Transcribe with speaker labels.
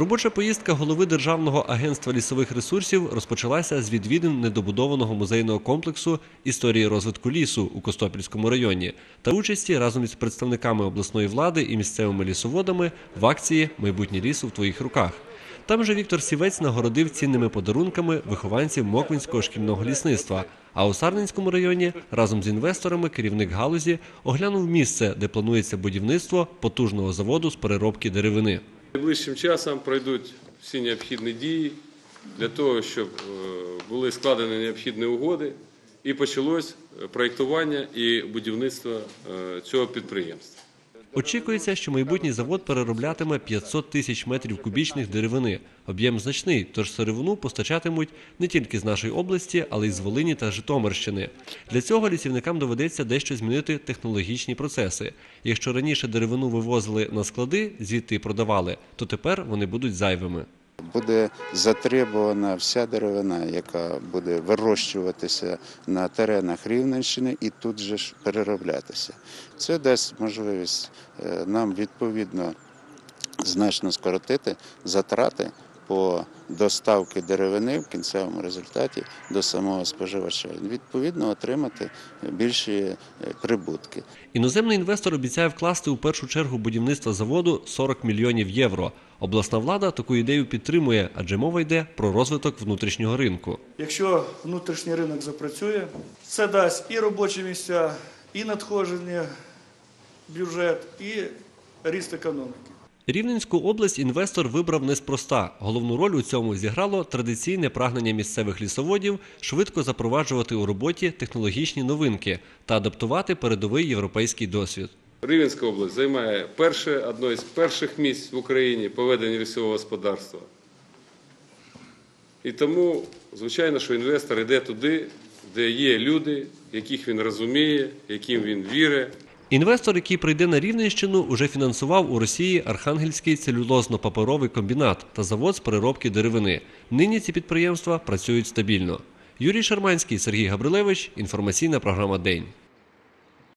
Speaker 1: Робоча поїздка голови Державного агентства лісових ресурсів розпочалася з відвідин недобудованого музейного комплексу історії розвитку лісу у Костопільському районі та участі разом із представниками обласної влади і місцевими лісоводами в акції Майбутнє лісу в твоїх руках. Там же Віктор Сівець нагородив цінними подарунками вихованців Моквинського шкільного лісництва. А у Сарненському районі разом з інвесторами керівник галузі оглянув місце, де планується будівництво потужного заводу з переробки деревини.
Speaker 2: Найближчим часом пройдуть всі необхідні дії для того, щоб е, були складені необхідні угоди і почалось е, проєктування і будівництво е, цього підприємства.
Speaker 1: Очікується, що майбутній завод перероблятиме 500 тисяч метрів кубічних деревини. Об'єм значний, тож сировину постачатимуть не тільки з нашої області, але й з Волині та Житомирщини. Для цього лісівникам доведеться дещо змінити технологічні процеси. Якщо раніше деревину вивозили на склади, звідти продавали, то тепер вони будуть зайвими.
Speaker 3: Буде затребувана вся деревина, яка буде вирощуватися на теренах Рівненщини і тут же ж перероблятися. Це дасть можливість е, нам відповідно значно скоротити затрати по доставки деревини в кінцевому результаті до самого споживача. Відповідно, отримати більші е, прибутки.
Speaker 1: Іноземний інвестор обіцяє вкласти у першу чергу будівництво заводу 40 мільйонів євро. Обласна влада таку ідею підтримує, адже мова йде про розвиток внутрішнього ринку.
Speaker 4: Якщо внутрішній ринок запрацює, це дасть і робочі місця, і надходження бюджет, і ріст економіки.
Speaker 1: Рівненську область інвестор вибрав неспроста. Головну роль у цьому зіграло традиційне прагнення місцевих лісоводів швидко запроваджувати у роботі технологічні новинки та адаптувати передовий європейський досвід.
Speaker 2: Рівенська область займає перше, одне із перших місць в Україні по веденню лісового господарства. І тому, звичайно, що інвестор йде туди, де є люди, яких він розуміє, яким він вірить.
Speaker 1: Інвестор, який прийде на Рівненщину, уже фінансував у Росії Архангельський целюлозно-паперовий комбінат та завод з переробки деревини. Нині ці підприємства працюють стабільно. Юрій Шарманський, Сергій Габрилевич. Інформаційна програма День.